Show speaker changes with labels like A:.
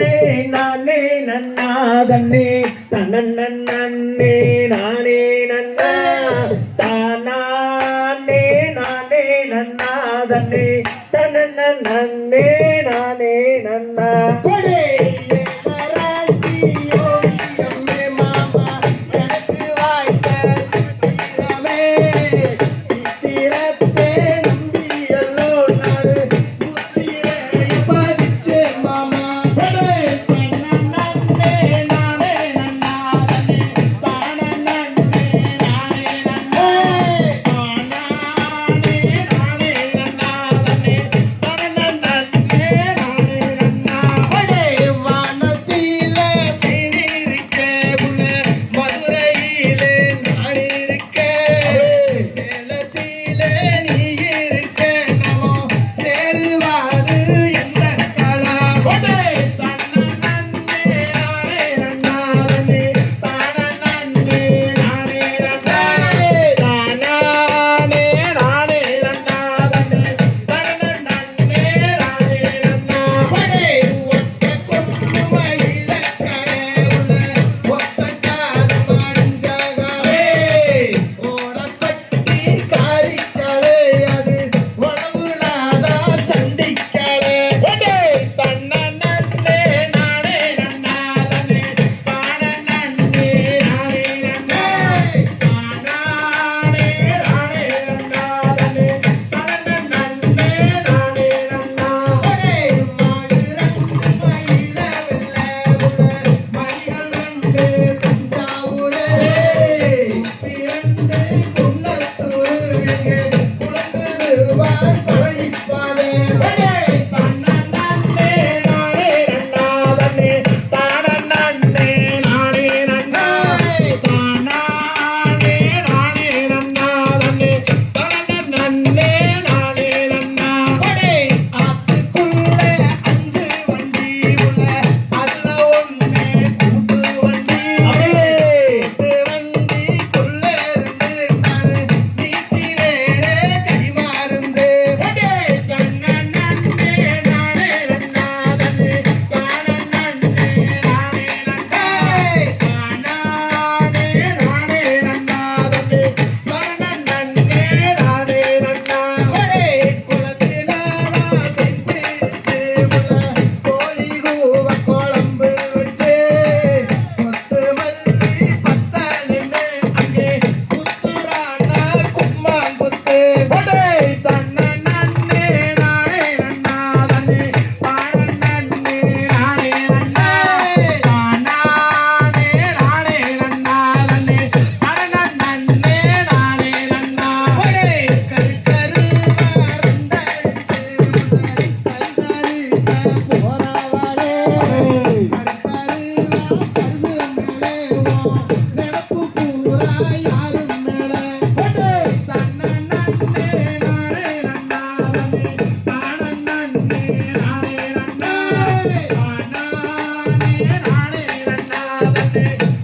A: நன்னே நானே நன்னா தன்னே தன்னன் நன்னே நானே நன்னா. தானே நானே நன்னா தன்னே தன்னன் நன்னே நானே. பழனிப்பாதே Thank you.